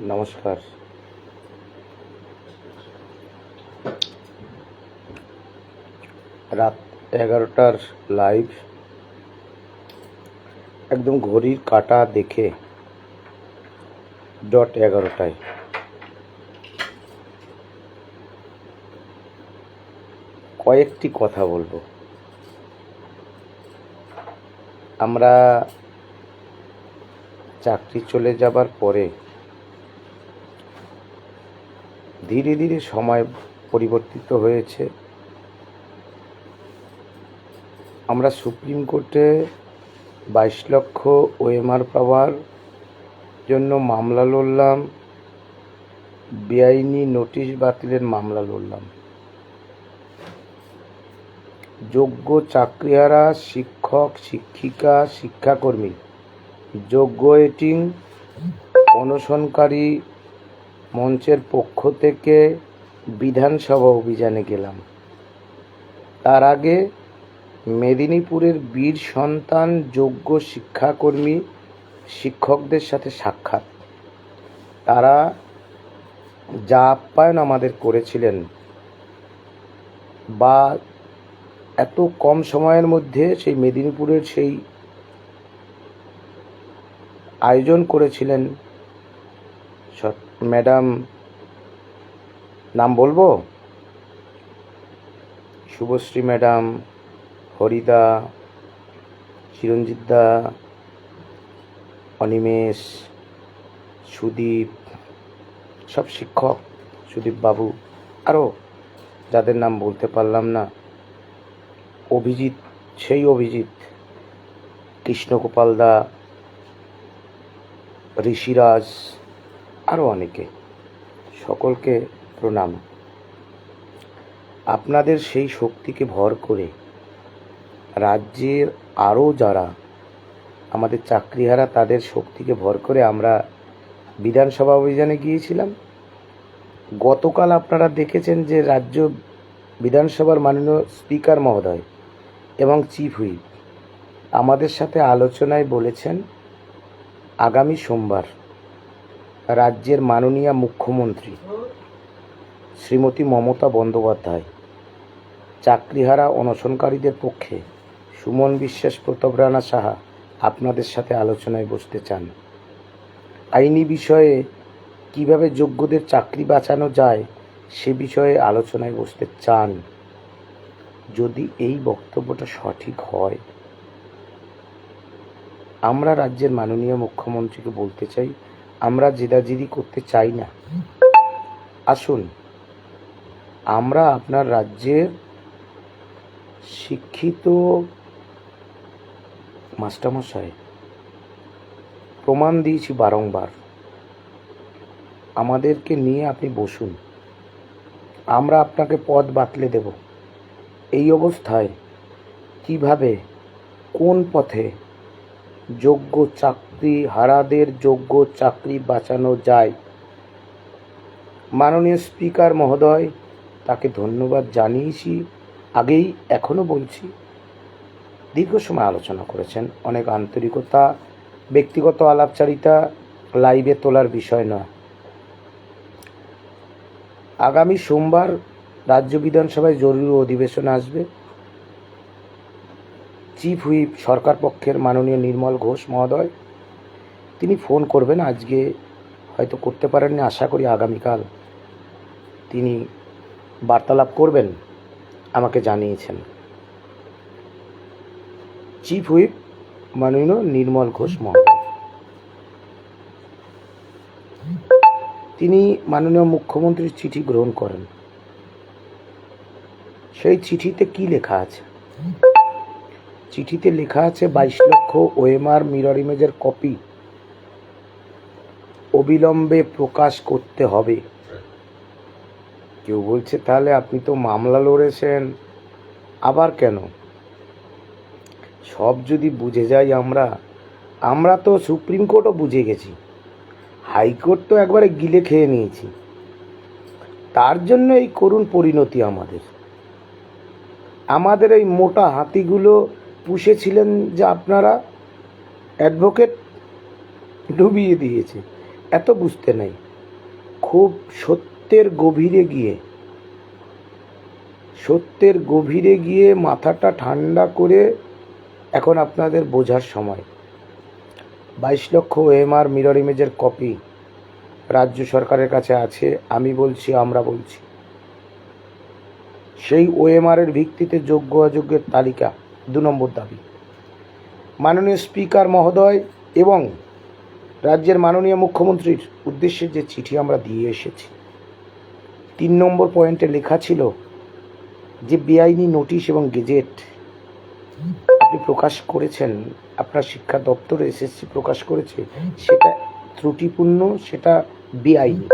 নমস্কার। রাত এগারোটার লাইভ একদম ঘড়ির কাটা দেখে ডট এগারোটায়। কয়েকটি কথা বলব। আমরা চাকরি চলে যাবার পরে ধীরে ধীরে সময় পরিবর্তিত হয়েছে। আমরা সুপ্রিম কোর্টে বাইশ লক্ষ ওএমআর পাওয়ার জন্য মামলা লড়লাম। বেআইনি নোটিশ বাতিলের মামলা লড়লাম। যোগ্য চাকরিহারা, শিক্ষক, শিক্ষিকা, শিক্ষাকর্মী, যোগ্য এটিং, অনশনকারী মঞ্চের পক্ষ থেকে বিধানসভা অভিযানে গেলাম। তার আগে মেদিনীপুরের বীর সন্তান যোগ্য শিক্ষাকর্মী শিক্ষকদের সাথে সাক্ষাৎ। তারা যা আপ্যায়ন আমাদের করেছিলেন বা এত কম সময়ের মধ্যে সেই মেদিনীপুরের সেই আয়োজন করেছিলেন ম্যাডাম, নাম বলব? শুভশ্রী ম্যাডাম, হরিদা, চিরঞ্জিত দা অনিমেষ, সুদীপ, সব শিক্ষক, সুদীপ বাবু আরও যাদের নাম বলতে পারলাম না। অভিজিৎ, সেই অভিজিৎ, কৃষ্ণগোপাল দা, ঋষিরাজ আরও অনেকে। সকলকে প্রণাম। আপনাদের সেই শক্তিকে ভর করে রাজ্যের আরও যারা, আমাদের চাকরিহারা তাদের শক্তিকে ভর করে আমরা বিধানসভা অভিযানে গিয়েছিলাম। গতকাল আপনারা দেখেছেন যে রাজ্য বিধানসভার মাননীয় স্পিকার মহোদয় এবং চিফ হুইপ আমাদের সাথে আলোচনায় বলেছেন, আগামী সোমবার রাজ্যের মাননীয় মুখ্যমন্ত্রী শ্রীমতী মমতা বন্দ্যোপাধ্যায়, চাকরিহারা অনশনকারীদের পক্ষে সুমন বিশ্বাস, প্রতাপ রানা সাহা আপনাদের সাথে আলোচনায় বসতে চান। আইনি বিষয়ে কীভাবে যোগ্যদের চাকরি বাঁচানো যায় সে বিষয়ে আলোচনায় বসতে চান। যদি এই বক্তব্যটা সঠিক হয়, আমরা রাজ্যের মাননীয় মুখ্যমন্ত্রীকে বলতে চাই আমরা জেদাজিদি করতে চাই না। আসুন, আমরা আপনার রাজ্যের শিক্ষিত মাস্টারমশাই, প্রমাণ দিয়েছি বারংবার। আমাদেরকে নিয়ে আপনি বসুন। আমরা আপনাকে পদ বাতলে দেব। এই অবস্থায় কীভাবে, কোন পথে যোগ্য চাকরি হারাদের যোগ্য চাকরি বাঁচানো যায়। মাননীয় স্পিকার মহোদয়, তাকে ধন্যবাদ জানিয়েছি, আগেই এখনও বলছি। দীর্ঘ সময় আলোচনা করেছেন, অনেক আন্তরিকতা, ব্যক্তিগত আলাপচারিতা, লাইভে তোলার বিষয় নয়। আগামী সোমবার রাজ্য বিধানসভায় জরুরি অধিবেশন আসবে। চিফ হুইপ সরকার পক্ষের মাননীয় নির্মল ঘোষ মহোদয়। তিনি ফোন করবেন আজকে, হয়তো করতে পারেননি, আশা করি আগামীকাল। তিনি বার্তালাপ করবেন, আমাকে জানিয়েছেন। চিফ হুইপ মাননীয় নির্মল ঘোষ মহোদয়। তিনি মাননীয় মুখ্যমন্ত্রীর চিঠি গ্রহণ করেন। সেই চিঠিতে কি লেখা আছে? চিঠিতে লেখা আছে, বাইশ লক্ষ ওএমআর মিরর ইমেজের কপি। অবিলম্বে প্রকাশ করতে হবে। কেউ বলছে, তাহলে আপনি তো মামলা লড়েছেন। আবার কেন? সব যদি বুঝে যাই আমরা আমরা তো সুপ্রিম কোর্টও বুঝে গেছি। হাইকোর্ট তো একবারে গিলে খেয়ে নিয়েছি। তার জন্য এই করুণ পরিণতি আমাদের। আমাদের এই মোটা হাতিগুলো পুষেছিলেন যে আপনারা অ্যাডভোকেট ডুবিয়ে দিয়েছে। এত বুঝতে নাই। খুব সত্যের গভীরে গিয়ে, সত্যের গভীরে গিয়ে মাথাটা ঠান্ডা করে এখন আপনাদের বোঝার সময়। বাইশ লক্ষ ওএমআর মিরর ইমেজের কপি রাজ্য সরকারের কাছে আছে, আমি বলছি, আমরা বলছি। সেই ওএমআর এর ভিত্তিতে যোগ্য অযোগ্যের তালিকা দু নম্বর দাবি। মাননীয় স্পিকার মহোদয় এবং রাজ্যের মাননীয় মুখ্যমন্ত্রীর উদ্দেশ্যে যে চিঠি আমরা দিয়ে এসেছি, তিন নম্বর পয়েন্টে লেখা ছিল যে বেআইনি নোটিশ এবং গেজেট আপনি প্রকাশ করেছেন, আপনার শিক্ষা দপ্তর এসএসসি প্রকাশ করেছে, সেটা ত্রুটিপূর্ণ, সেটা বেআইনি।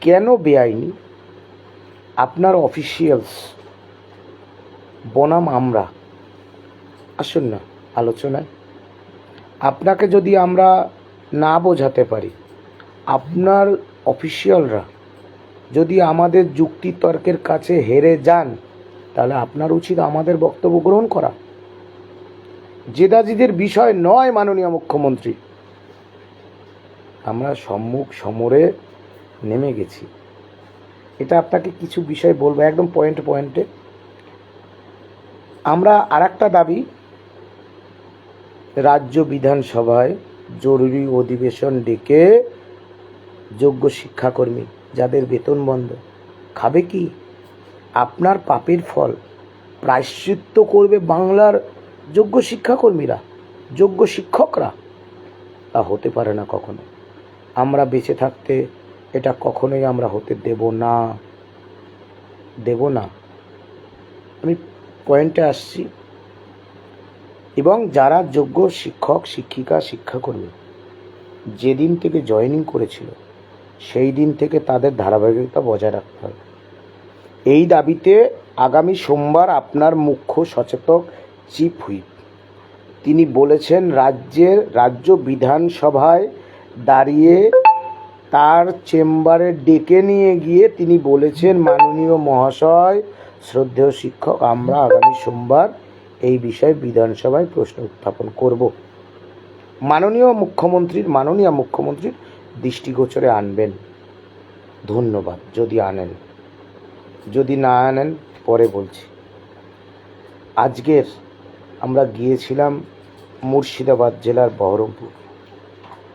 কেন বেআইনি? আপনার অফিসিয়ালস বনাম আমরা আসুন না, আলোচনায়। আপনাকে যদি আমরা না বোঝাতে পারি, আপনার অফিসিয়ালরা যদি আমাদের যুক্তিতর্কের কাছে হেরে যান, তাহলে আপনার উচিত আমাদের বক্তব্য গ্রহণ করা। জেদাজিদের বিষয় নয়, মাননীয় মুখ্যমন্ত্রী। আমরা সম্মুখ সমরে নেমে গেছি। এটা আপনাকে কিছু বিষয় বলব, একদম পয়েন্ট পয়েন্টে। আমরা আর দাবি রাজ্য বিধানসভায় জরুরি অধিবেশন ডেকে যোগ্য শিক্ষাকর্মী, যাদের বেতন বন্ধ। খাবে কি? আপনার পাপের ফল প্রায়শ্চিত্ত করবে বাংলার যোগ্য শিক্ষাকর্মীরা, যোগ্য শিক্ষকরা। তা হতে পারে না কখনো। আমরা বেঁচে থাকতে এটা কখনোই আমরা হতে দেব না। দেব না। আমি পয়েন্টে আসছি। এবং যারা যোগ্য শিক্ষক, শিক্ষিকা, শিক্ষাকর্মী যেদিন থেকে জয়েনিং করেছিল, সেই দিন থেকে তাদের ধারাবাহিকতা বজায় রাখতে হবে। এই দাবিতে আগামী সোমবার আপনার মুখ্য সচেতক চিফ হুইপ তিনি বলেছেন, রাজ্যের রাজ্য বিধানসভায় দাঁড়িয়ে তার চেম্বারে ডেকে নিয়ে গিয়ে তিনি বলেছেন, মাননীয় মহাশয়, শ্রদ্ধেয় শিক্ষক, আমরা আগামী সোমবার এই বিষয়ে বিধানসভায় প্রশ্ন উত্থাপন করব। মাননীয় মুখ্যমন্ত্রীর মাননীয় মুখ্যমন্ত্রীর দৃষ্টিগোচরে আনবেন। ধন্যবাদ, যদি আনেন। যদি না আনেন, পরে বলছি। আজকের আমরা গিয়েছিলাম মুর্শিদাবাদ জেলার বহরমপুর,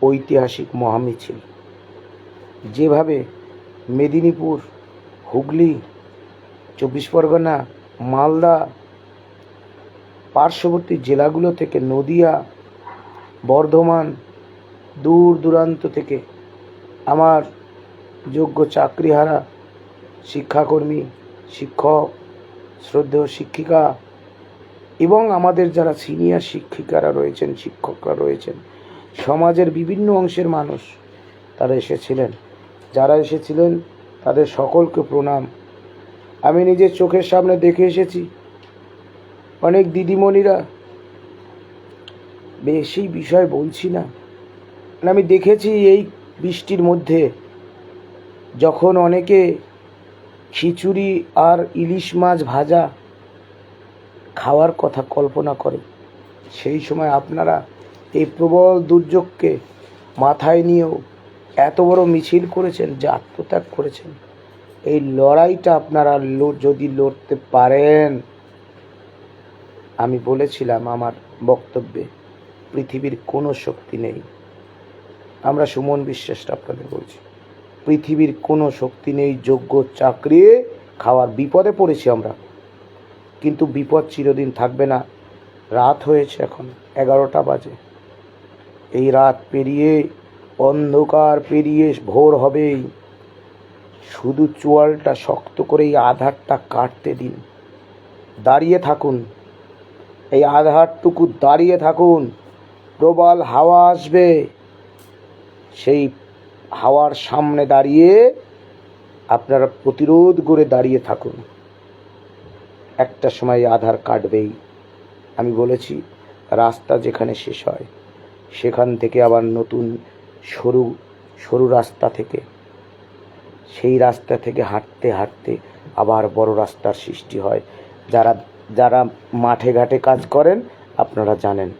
ঐতিহাসিক মহামিছিল। যেভাবে মেদিনীপুর, হুগলি, চব্বিশ পরগনা, মালদা পার্শ্ববর্তী জেলাগুলো থেকে নদিয়া, বর্ধমান, দূর দূরান্ত থেকে আমার যোগ্য চাকরিহারা শিক্ষাকর্মী, শিক্ষক, শ্রদ্ধেয় শিক্ষিকা এবং আমাদের যারা সিনিয়র শিক্ষিকারা রয়েছেন, শিক্ষকরা রয়েছেন, সমাজের বিভিন্ন অংশের মানুষ তারা এসেছিলেন। যারা এসেছিলেন তাদের সকলকে প্রণাম। আমি নিজের চোখের সামনে দেখে এসেছি। অনেক দিদিমণিরা। বেশি বিষয় বলছি না। আমি দেখেছি এই বৃষ্টির মধ্যে যখন অনেকে খিচুড়ি আর ইলিশ মাছ ভাজা খাওয়ার কথা কল্পনা করে, সেই সময় আপনারা এই প্রবল দুর্যোগকে মাথায় নিয়েও এত বড় মিছিল করেছেন যে আত্মত্যাগ করেছেন। এই লড়াইটা আপনারা যদি লড়তে পারেন। আমি বলেছিলাম আমার বক্তব্যে পৃথিবীর কোনো শক্তি নেই। আমরা সুমন বিশ্বাসটা আপনাদের বলছি। পৃথিবীর কোনো শক্তি নেই, যোগ্য চাকরি খাওয়ার বিপদে পড়েছি আমরা। কিন্তু বিপদ চিরদিন থাকবে না। রাত হয়েছে এখন, এগারোটা বাজে। এই রাত পেরিয়ে, অন্ধকার পেরিয়ে ভোর হবেই। শুধু চোয়ালটা শক্ত করে এই আধারটা কাটতে দিন। দাঁড়িয়ে থাকুন। এই আধারটুকু দাঁড়িয়ে থাকুন। প্রবল হাওয়া আসবে। সেই হাওয়ার সামনে দাঁড়িয়ে আপনারা প্রতিরোধ করে দাঁড়িয়ে থাকুন। একটা সময় আধার কাটবেই। আমি বলেছি, রাস্তা যেখানে শেষ হয়, সেখান থেকে আবার নতুন সরু সরু রাস্তা থেকে। সেই রাস্তা থেকে হাঁটতে হাঁটতে আবার বড় রাস্তার সৃষ্টি হয়। যারা যারা মাঠে ঘাটে কাজ করেন, আপনারা জানেন।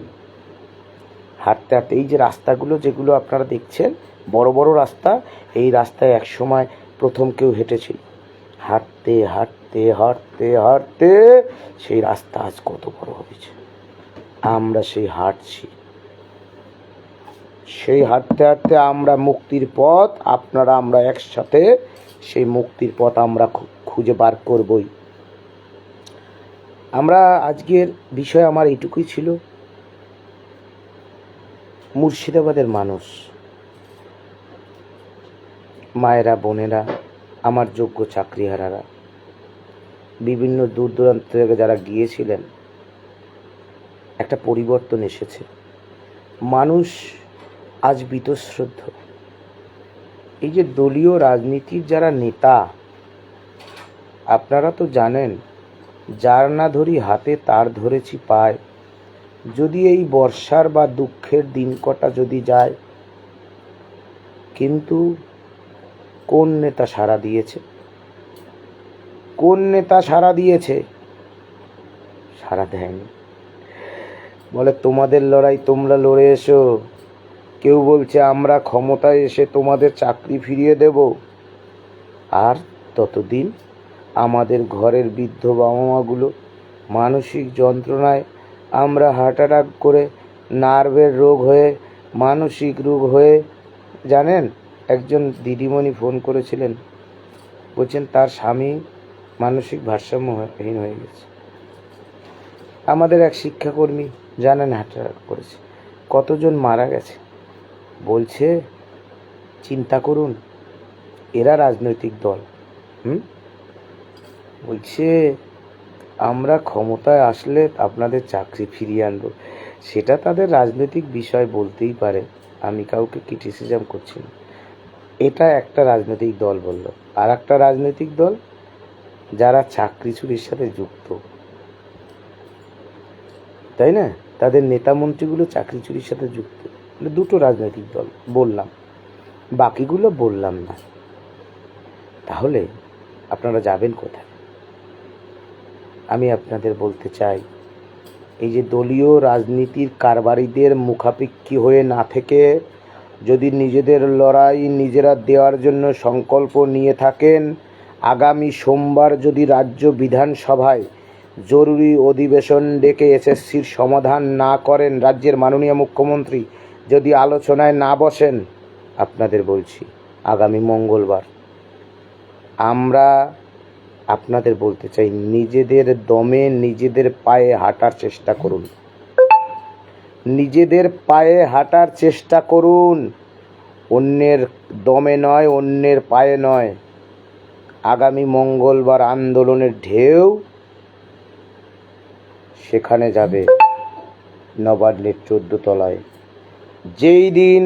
হাঁটতে হাঁটতে এই যে রাস্তাগুলো যেগুলো আপনারা দেখছেন, বড় বড় রাস্তা, এই রাস্তায় এক সময় প্রথম কেউ হেঁটেছিল। হাঁটতে হাঁটতে হাঁটতে হাঁটতে সেই রাস্তা আজ কত বড় হয়েছে। আমরা সেই হাঁটছি। সেই হাঁটতে হাঁটতে আমরা মুক্তির পথ, আপনারা, আমরা একসাথে সেই মুক্তির পথ আমরা খুঁজে বার করবই। আমরা আজকের বিষয় আমার এইটুকুই ছিল। মুর্শিদাবাদের মানুষ, মায়েরা, বোনেরা, আমার যোগ্য চাকরিহারারা, বিভিন্ন দূর দূরান্ত থেকে যারা গিয়েছিলেন, একটা পরিবর্তন এসেছে। মানুষ আজ বীতশ্রদ্ধ। এই যে দলীয় রাজনীতির যারা নেতা, আপনারা তো জানেন যার না ধরি হাতে, তার ধরেছি পায়। যদি এই বর্ষার বা দুঃখের দিন কটা যদি যায়, কিন্তু কোন নেতা সাড়া দিয়েছে? কোন নেতা সাড়া দিয়েছে? সাড়া দেয়নি। বলে, তোমাদের লড়াই, তোমরা লড়ে এসো। কেউ বলছে, আমরা ক্ষমতায় এসে তোমাদের চাকরি ফিরিয়ে দেব। আর ততদিন আমাদের ঘরের বৃদ্ধ বাবা মাগুলো মানসিক যন্ত্রণায় আমরা হার্ট অ্যাটাক করে নার্ভের রোগ হয়ে, মানসিক রোগ হয়ে, জানেন? একজন দিদিমণি ফোন করেছিলেন। বলছেন, তার স্বামী মানসিক ভারসাম্যহীন হয়ে গেছে। আমাদের এক শিক্ষাকর্মী জানেন হার্ট অ্যাটাক করেছে। কতজন মারা গেছে? বলছে, চিন্তা করুন, এরা রাজনৈতিক দল। হুম? বলছে, আমরা ক্ষমতায় আসলে আপনাদের চাকরি ফিরিয়ে আনব। সেটা তাদের রাজনৈতিক বিষয় বলতেই পারে। আমি কাউকে ক্রিটিসিজম করছি না। এটা একটা রাজনৈতিক দল বলল। আর একটা রাজনৈতিক দল যারা চাকরি চুরির সাথে যুক্ত। তাই না? তাদের নেতা মন্ত্রীগুলো চাকরি চুরির সাথে যুক্ত। মানে দুটো রাজনৈতিক দল, বললাম। বাকিগুলো বললাম না। তাহলে আপনারা যাবেন কোথায়? আমি আপনাদের বলতে চাই, এই যে দলীয় রাজনীতির কারবারিদের মুখাপেক্ষী হয়ে না থেকে, যদি নিজেদের লড়াই নিজেরা দেওয়ার জন্য সংকল্প নিয়ে থাকেন, আগামী সোমবার যদি রাজ্য বিধানসভায় জরুরি অধিবেশন ডেকে এসএসসির সমাধান না করেন রাজ্যের মাননীয় মুখ্যমন্ত্রী, যদি আলোচনায় না বসেন, আপনাদের বলছি, আগামী মঙ্গলবার। আমরা আপনাদের বলতে চাই, নিজেদের দমে নিজেদের পায়ে হাঁটার চেষ্টা করুন। নিজেদের পায়ে হাঁটার চেষ্টা করুন। অন্যের দমে নয়, অন্যের পায়ে নয়। আগামী মঙ্গলবার আন্দোলনের ঢেউ সেখানে যাবে নবান্নের চোদ্দ তলায়। যেই দিন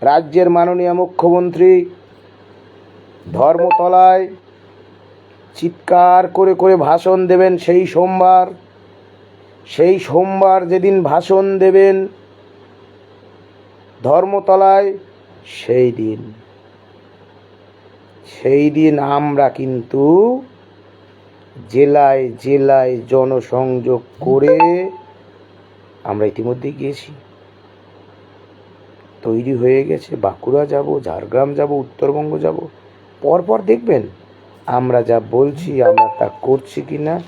রাজ্যের মাননীয় মুখ্যমন্ত্রী ধর্মতলায় চিৎকার করে করে ভাষণ দেবেন সেই সোমবার। সেই সোমবার যেদিন ভাষণ দেবেন ধর্মতলায়, সেই দিন। সেই দিন আমরা কিন্তু জেলায় জেলায় জনসংযোগ করে আমরা ইতিমধ্যেই গিয়েছি। তৈরি হয়ে গেছে বাঁকুড়া যাব, ঝাড়গ্রাম যাব, উত্তরবঙ্গ যাব। পরপর দেখবেন আমরা যা বলছি, আমরা তা করছি কি না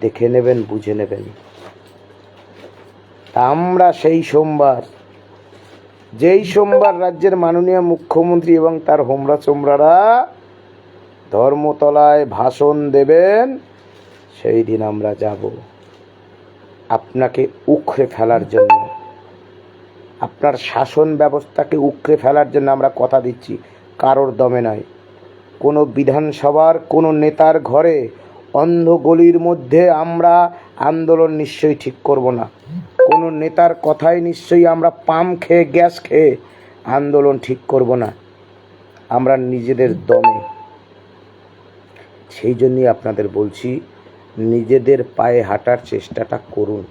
দেখে নেবেন, বুঝে নেবেন। আমরা সেই সোমবার, যেই সোমবার রাজ্যের মাননীয় মুখ্যমন্ত্রী এবং তার হোমরা চোমরারা ধর্মতলায় ভাষণ দেবেন, সেই দিন আমরা যাব। আপনাকে উখড়ে ফেলার জন্য, আপনার শাসন ব্যবস্থাকে উখড়ে ফেলার জন্য আমরা কথা দিচ্ছি, কারোর দমে নয়। কোনো বিধানসভার কোনো নেতার ঘরে অন্ধ গলির মধ্যে আমরা আন্দোলন নিশ্চয়ই ঠিক করব না। কোনো নেতার কথায় নিশ্চয়ই আমরা পাম খেয়ে, গ্যাস খেয়ে আন্দোলন ঠিক করব না। আমরা নিজেদের দমে। সেই জন্যই আপনাদের বলছি, নিজেদের পায়ে হাঁটার চেষ্টাটা করুন।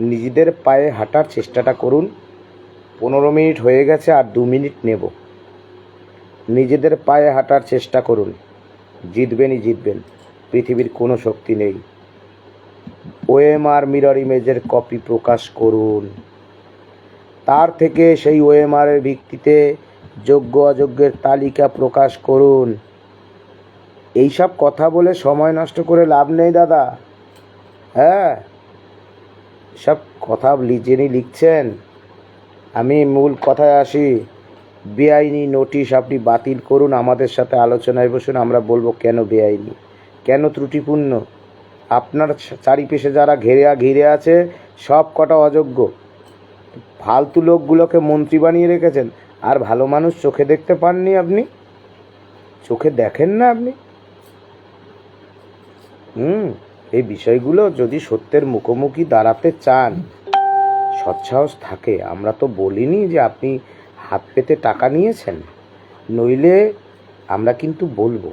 নিজেদের পায়ে হাঁটার চেষ্টাটা করুন। পনেরো মিনিট হয়ে গেছে আর দু মিনিট নেব। নিজেদের পায়ে হাঁটার চেষ্টা করুন। জিতবেনই জিতবেন, পৃথিবীর কোনো শক্তি নেই। ওএমআর মিরর ইমেজের কপি প্রকাশ করুন। তার থেকে সেই ওএমআরের ভিত্তিতে যোগ্য অযোগ্যের তালিকা প্রকাশ করুন। এইসব কথা বলে সময় নষ্ট করে লাভ নেই দাদা। হ্যাঁ সব কথা যিনি লিখছেন। আমি মূল কথায় আসি। বেআইনি নোটিশ আপনি বাতিল করুন, আমাদের সাথে আলোচনায় বসুন, আমরা বলব কেন বেআইনি? কেন ত্রুটিপূর্ণ? আপনার চারিপাশে যারা ঘিরে ঘিরে আছে, সব কটা অযোগ্য। ফালতু লোকগুলোকে মন্ত্রী বানিয়ে রেখেছেন, আর ভালো মানুষ চোখে দেখতে পাননি আপনি? চোখে দেখেন না আপনি? হুম, এই বিষয়গুলো যদি সত্যের মুখোমুখি দাঁড়াতে চান, সৎসাহস থাকে। আমরা তো বলিনি যে আপনি হাত পেতে টাকা নিয়েছেন, নইলে আমরা কিন্তু বলব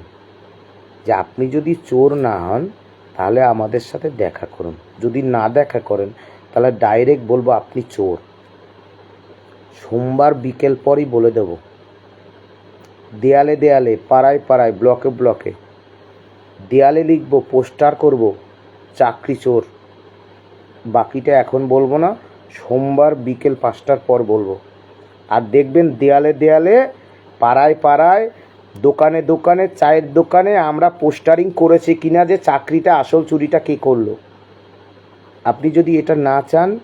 যে আপনি যদি চোর না হন, তাহলে আমাদের সাথে দেখা করুন। যদি না দেখা করেন, তাহলে ডাইরেক্ট বলব আপনি চোর। সোমবার বিকেল পরই বলে দেব। দেয়ালে দেয়ালে, পাড়ায় পাড়ায়, ব্লকে ব্লকে। দেয়ালে লিখব, পোস্টার করব, চাকরি চোর। বাকিটা এখন বলব না, সোমবার বিকেল পাঁচটার পর বলব। আর দেখবেন দেয়ালে দেয়ালে, পাড়ায় পাড়ায়, দোকানে দোকানে, চায়ের দোকানে আমরা পোস্টারিং করেছি কিনা যে চাকরিটা, আসল চুরিটা কে করল। আপনি যদি এটা না চান,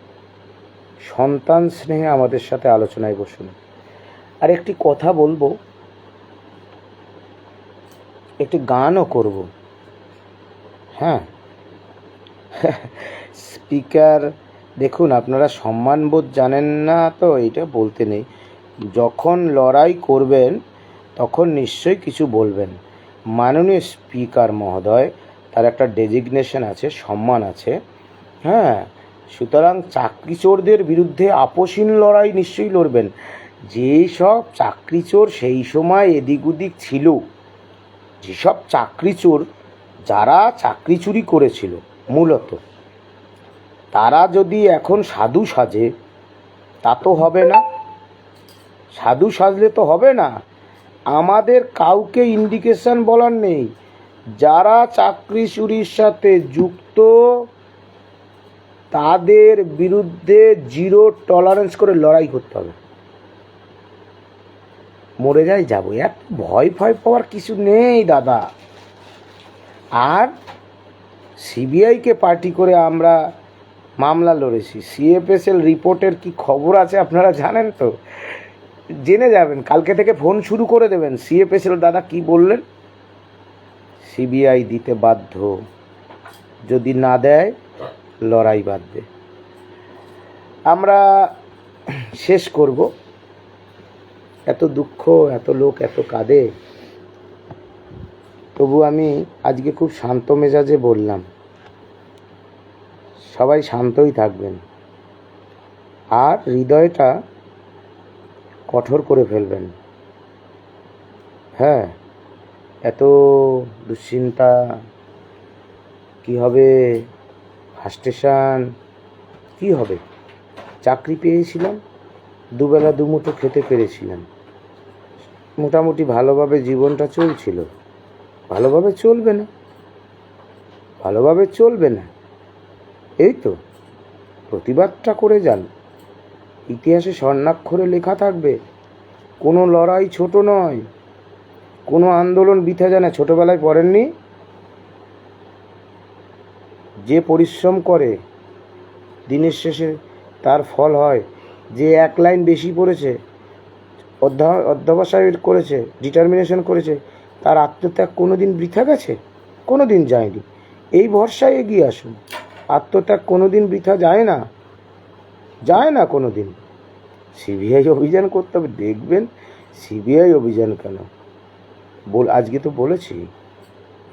সন্তান স্নেহে আমাদের সাথে আলোচনায় বসুন। আর একটি কথা বলব, একটি গানও করব। হ্যাঁ স্পিকার দেখুন, আপনারা সম্মানবোধ জানেন না তো এটা বলতে নেই। যখন লড়াই করবেন, তখন নিশ্চয়ই কিছু বলবেন। মাননীয় স্পিকার মহোদয়, তার একটা ডেজিগনেশন আছে, সম্মান আছে। হ্যাঁ সুতরাং চাকরি চোরদের বিরুদ্ধে আপোষহীন লড়াই নিশ্চয়ই লড়বেন। যেই সব চাকরি চোর সেই সময় এদিক ওদিক ছিল, যেসব চাকরি চোর যারা চাকরি চুরি করেছিল, মূলত। তারা যদি এখন সাধু সাজে, তা তো হবে না। সাধু সাজলে তো হবে না। আমাদের কাউকে ইন্ডিকেশন বলার নেই। যারা চাকরি চুরির সাথে যুক্ত, তাদের বিরুদ্ধে জিরো টলারেন্স করে লড়াই করতে হবে। মরে যাই যাব, এত ভয় ভয় পাওয়ার কিছু নেই দাদা। আর সিবিআইকে পার্টি করে আমরা মামলা লড়েছি। সিএফএসএল রিপোর্টের কি খবর আছে আপনারা জানেন তো? জেনে যাবেন। কালকে থেকে ফোন শুরু করে দেবেন। সিএফএসএল দাদা কি বললেন? সিবিআই দিতে বাধ্য। যদি না দেয়, লড়াই বাঁধবে। আমরা শেষ করব। এত দুঃখ, এত লোক, এত কাঁদে। তবু আমি আজকে খুব শান্ত মেজাজে বললাম সবাই শান্তই থাকবেন। আর হৃদয়টা কঠোর করে ফেলবেন। হ্যাঁ এত দুশ্চিন্তা, কি হবে? ফার্স্টেশন কি হবে? চাকরি পেয়েছিলাম, দুবেলা দুমুঠো খেতে পেরেছিলাম। মোটামুটি ভালোভাবে জীবনটা চলছিল। ভালোভাবে চলবে না। ভালোভাবে চলবে না। এই তো, প্রতিবাদটা করে যান। ইতিহাসে স্বর্ণাক্ষরে লেখা থাকবে, কোনো লড়াই ছোট নয়, কোনো আন্দোলন বৃথা যায় না, ছোটোবেলায় পড়েননি? যে পরিশ্রম করে, দিনের শেষে তার ফল হয়, যে এক লাইন বেশি পড়েছে, অধ্যা, অধ্যবসায় করেছে ডিটারমিনেশন করেছে, তার আত্মত্যাগ কোনো দিন বৃথা গেছে? কোনো দিন যায়নি। এই ভরসায় এগিয়ে আসুন। আত্মত্যাগ কোনো দিন বৃথা যায় না। যায় না কোনো দিন সিবিআই অভিযান করতে হবে। দেখবেন সিবিআই অভিযান কেন? বল, আজকে তো বলেছি।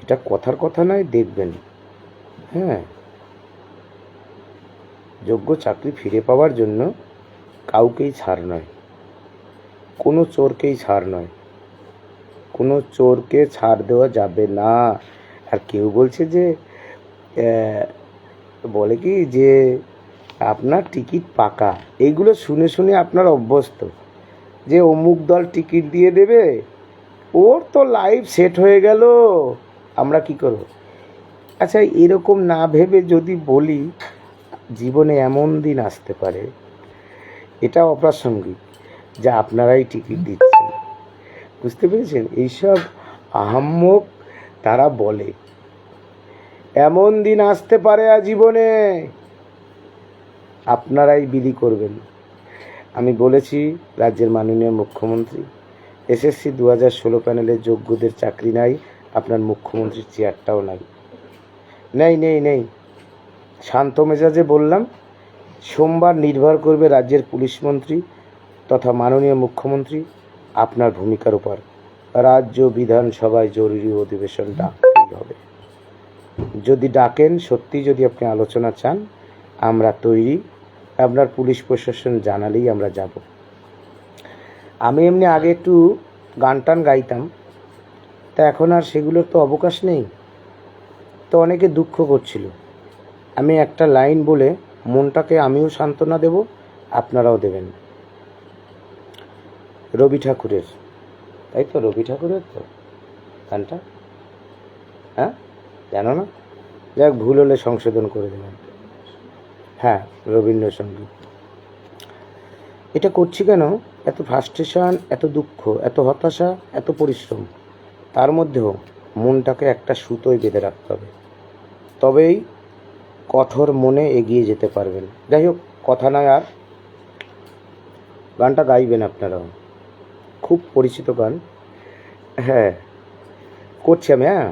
এটা কথার কথা নয়, দেখবেন। হ্যাঁ। যোগ্য চাকরি ফিরে পাওয়ার জন্য কাউকেই ছাড় নয়। কোনো চোরকেই ছাড় নয়। কোনো চোরকে ছাড় দেওয়া যাবে না। আর কেউ বলছে যে আহ, বলে কি যে আপনার টিকিট পাকা। এইগুলো শুনে শুনে আপনার অভ্যস্ত। যে অমুক দল টিকিট দিয়ে দেবে ওর তো লাইফ সেট হয়ে গেল। আমরা কি করব? আচ্ছা এরকম না ভেবে যদি বলি জীবনে এমন দিন আসতে পারে এটা অপ্রাসঙ্গিক যা আপনারাই টিকিট দিচ্ছেন। বুঝতে পেরেছেন? এইসব আহাম্মক তারা বলে। এমন দিন আসতে পারে জীবনে আপনারাই বিলি করবেন। আমি বলেছি, রাজ্যের মাননীয় মুখ্যমন্ত্রী, এসএসসি দু হাজার ষোলো প্যানেলের যোগ্যদের চাকরি নাই, আপনার মুখ্যমন্ত্রীর চেয়ারটাও নাই। নেই নেই নেই। শান্ত মেজাজে বললাম, সোমবার নির্ভর করবে রাজ্যের পুলিশ মন্ত্রী তথা মাননীয় মুখ্যমন্ত্রী আপনার ভূমিকার উপর। রাজ্য বিধানসভায় জরুরি অধিবেশন ডাকতেই হবে। যদি ডাকেন, সত্যি যদি আপনি আলোচনা চান, আমরা তৈরি। আপনার পুলিশ প্রশাসন জানালেই আমরা যাব। আমি এমনি আগে একটু গান টান গাইতাম। তা এখন আর সেগুলোর তো অবকাশ নেই। তো অনেকে দুঃখ করছিল। আমি একটা লাইন বলে মনটাকে আমিও সান্ত্বনা দেব, আপনারাও দেবেন। রবি ঠাকুরের। তাই তো রবি ঠাকুরের তো গানটা? হ্যাঁ? জানো না? যাক, ভুল হলে সংশোধন করে দেবেন হ্যাঁ রবীন্দ্রসঙ্গীত। এটা করছি কেন? এত ফ্রাস্ট্রেশন এত দুঃখ, এত হতাশা, এত পরিশ্রম। তার মধ্যেও মনটাকে একটা সুতোয় বেঁধে রাখতে হবে। তবেই কঠোর মনে এগিয়ে যেতে পারবেন। যাই হোক, কথা নয় আর। গানটা গাইবেন আপনারাও। খুব পরিচিত গান। হ্যাঁ করছি আমি হ্যাঁ?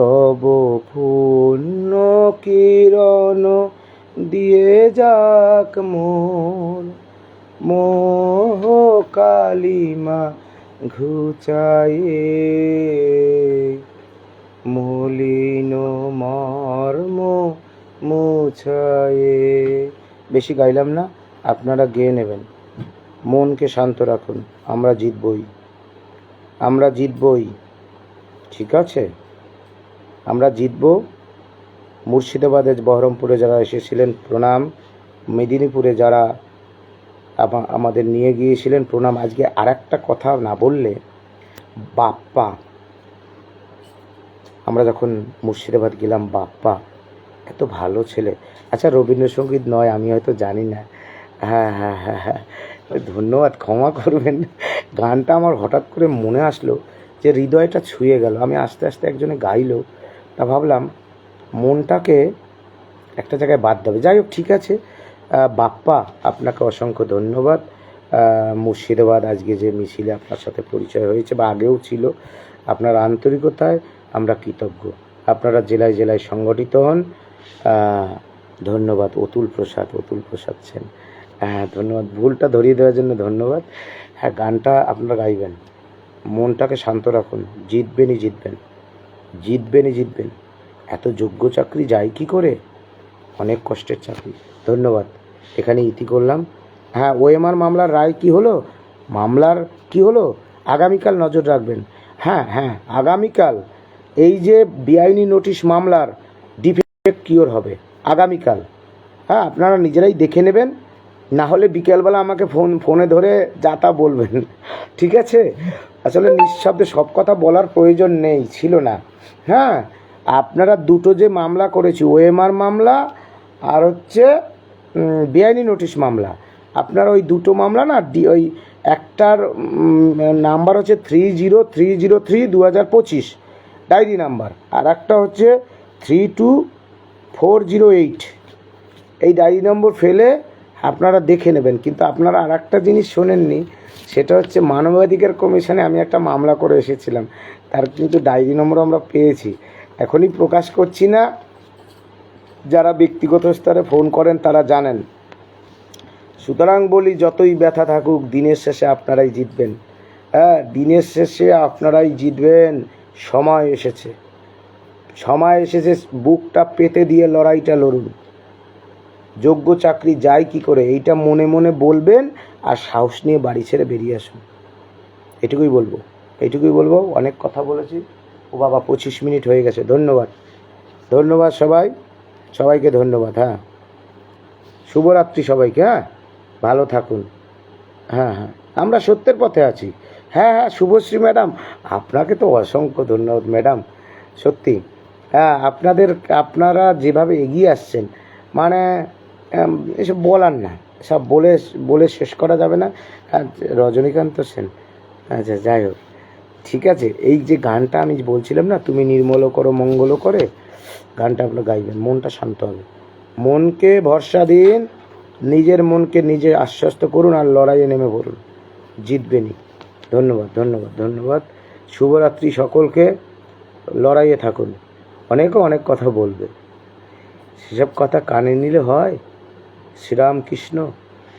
তব পূর্ণ কিরণ দিয়ে যাক মোর মোহ কালিমা ঘুচায়ে মলিন মর্ম মুছায়ে বেশি গাইলাম না, আপনারা গেয়ে নেবেন। মনকে শান্ত রাখুন, আমরা জিতবই। আমরা জিতবই। ঠিক আছে? আমরা জিতব। মুর্শিদাবাদে বহরমপুরে যারা এসেছিলেন, প্রণাম। মেদিনীপুরে যারা আমাদের নিয়ে গিয়েছিলেন, প্রণাম। আজকে আর একটা কথা না বললে বাপ্পা। আমরা যখন মুর্শিদাবাদ গেলাম, বাপ্পা এত ভালো ছেলে। আচ্ছা রবীন্দ্রসঙ্গীত নয়, আমি হয়তো জানি না। হ্যাঁ হ্যাঁ হ্যাঁ হ্যাঁ। ধন্যবাদ, ক্ষমা করবেন। গানটা আমার হঠাৎ করে মনে আসলো যে হৃদয়টা ছুঁয়ে গেল। আমি আস্তে আস্তে একজনে গাইলো। তা ভাবলাম, মনটাকে একটা জায়গায় বাদ দেবে। যাই হোক, ঠিক আছে। বাপ্পা, আপনাকে অসংখ্য ধন্যবাদ। মুর্শিদাবাদ আজকে যে মিছিলে আপনার সাথে পরিচয় হয়েছে বা আগেও ছিল, আপনার আন্তরিকতায় আমরা কৃতজ্ঞ। আপনারা জেলায় জেলায় সংগঠিত হন। ধন্যবাদ। অতুল প্রসাদ অতুল প্রসাদ সেন। হ্যাঁ ধন্যবাদ। ভুলটা ধরিয়ে দেওয়ার জন্য ধন্যবাদ। হ্যাঁ গানটা আপনারা গাইবেন। মনটাকে শান্ত রাখুন। জিতবেনই জিতবেন। জিতবেনই জিতবেন এত যোগ্য চাকরি যায় কি করে? অনেক কষ্টের চাকরি। ধন্যবাদ। এখানে ইতি করলাম। হ্যাঁ ওএমআর মামলার রায় কি হলো? মামলার কি হলো? আগামীকাল নজর রাখবেন। হ্যাঁ হ্যাঁ আগামীকাল। এই যে বেআইনি নোটিশ মামলার ডিফেক্ট কিওর হবে, আগামীকাল। হ্যাঁ আপনারা নিজেরাই দেখে নেবেন। না হলে বিকেলবেলা আমাকে ফোন, ফোনে ধরে যা তা বলবেন। ঠিক আছে? আসলে নিঃশব্দে সব কথা বলার প্রয়োজন নেই, ছিল না। হ্যাঁ আপনারা দুটো যে মামলা করেছি, ওএমআর মামলা আর হচ্ছে বেআইনি নোটিশ মামলা, আপনার ওই দুটো মামলা না ওই একটার নাম্বার হচ্ছে three zero three zero three দু হাজার পঁচিশ, ডায়েরি নাম্বার, আর একটা হচ্ছে three two four zero eight. এই ডায়েরি নম্বর ফেলে আপনারা দেখে নেবেন, কিন্তু আপনারা আর একটা জিনিস শোনেননি, সেটা হচ্ছে মানবাধিকার কমিশনে আমি একটা মামলা করে এসেছিলাম, তার কিন্তু ডায়েরি নম্বর আমরা পেয়েছি, এখনই প্রকাশ করছি না, যারা ব্যক্তিগত স্তরে ফোন করেন তারা জানেন। সুতরাং বলি, যতই ব্যথা থাকুক, দিনের শেষে আপনারাই জিতবেন। হ্যাঁ দিনের শেষে আপনারাই জিতবেন, সময় এসেছে। সময় এসেছে, বুকটা পেতে দিয়ে লড়াইটা লড়ুন। যোগ্য চাকরি যায় কি করে, এইটা মনে মনে বলবেন আর সাহস নিয়ে বাড়ি ছেড়ে বেরিয়ে আসুন। এটুকুই বলব। এইটুকুই বলব, অনেক কথা বলেছি। ও বাবা, পঁচিশ মিনিট হয়ে গেছে, ধন্যবাদ। ধন্যবাদ সবাই। সবাইকে ধন্যবাদ হ্যাঁ। শুভরাত্রি সবাইকে হ্যাঁ। ভালো থাকুন। হ্যাঁ হ্যাঁ। আমরা সত্যের পথে আছি। হ্যাঁ হ্যাঁ শুভশ্রী ম্যাডাম, আপনাকে তো অসংখ্য ধন্যবাদ ম্যাডাম। সত্যি। হ্যাঁ আপনাদের, আপনারা যেভাবে এগিয়ে আসছেন মানে এসব বলার না। সব বলে বলে শেষ করা যাবে না। আর রজনীকান্ত সেন আচ্ছা যাই হোক। ঠিক আছে, এই যে গানটা আমি বলছিলাম না, তুমি নির্মল করো মঙ্গল করে, গানটা আপনার গাইবেন, মনটা শান্ত হবে। মনকে ভরসা দিন, নিজের মনকে নিজে আশ্বস্ত করুন আর লড়াইয়ে নেমে পড়ুন। জিতবেনই ধন্যবাদ ধন্যবাদ ধন্যবাদ। শুভরাত্রি সকলকে, লড়াইয়ে থাকুন। অনেকে অনেক কথা বলবে। সেসব কথা কানে নিলে হয়। শ্রীরামকৃষ্ণ।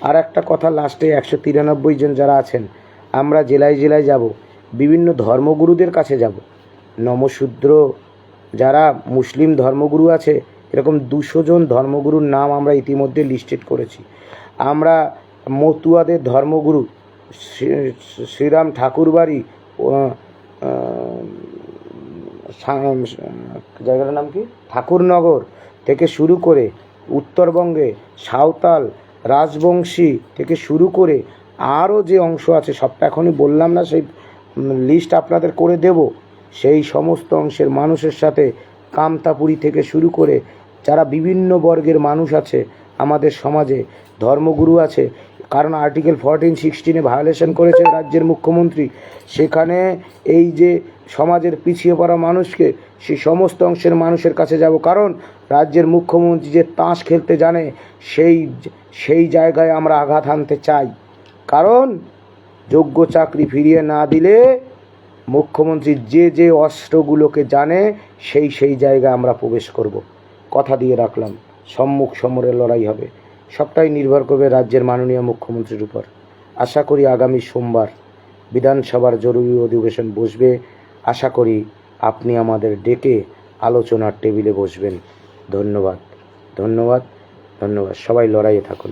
আর একটা কথা লাস্টে, একশো তিরানব্বই জন যারা আছেন, আমরা জেলায় জেলায় যাব, বিভিন্ন ধর্মগুরুদের কাছে যাব। নমশূদ্র যারা মুসলিম ধর্মগুরু আছে, এরকম দুশো জন ধর্মগুরুর নাম আমরা ইতিমধ্যে লিস্টেড করেছি। আমরা মতুয়াদের ধর্মগুরু শ্রীরাম ঠাকুরবাড়ি জায়গাটার নাম কি? ঠাকুরনগর থেকে শুরু করে উত্তরবঙ্গে সাঁওতাল রাজবংশী থেকে শুরু করে আরও যে অংশ আছে সবটা এখনই বললাম না, সেই লিস্ট আপনাদের করে দেব। সেই সমস্ত অংশের মানুষের সাথে কামতাপুরি থেকে শুরু করে যারা বিভিন্ন বর্গের মানুষ আছে, আমাদের সমাজে ধর্মগুরু আছে, কারণ আর্টিকেল ফোরটিন সিক্সটিনে ভায়োলেশন করেছে রাজ্যের মুখ্যমন্ত্রী, সেখানে এই যে সমাজের পিছিয়ে পড়া মানুষকে, সেই সমস্ত অংশের মানুষের কাছে যাব। কারণ রাজ্যের মুখ্যমন্ত্রী যে তাস খেলতে জানে, সেই সেই জায়গায় আমরা আঘাত হানতে চাই। কারণ, যোগ্য চাকরি ফিরিয়ে না দিলে মুখ্যমন্ত্রী যে যে অস্ত্রগুলোকে জানে, সেই সেই জায়গায় আমরা প্রবেশ করব। কথা দিয়ে রাখলাম, সম্মুখ সমরের লড়াই হবে। সবটাই নির্ভর করবে রাজ্যের মাননীয় মুখ্যমন্ত্রীর উপর। আশা করি আগামী সোমবার বিধানসভার জরুরি অধিবেশন বসবে। আশা করি আপনি আমাদের ডেকে আলোচনার টেবিলে বসবেন। ধন্যবাদ। ধন্যবাদ। ধন্যবাদ। সবাই লড়াইয়ে থাকুন।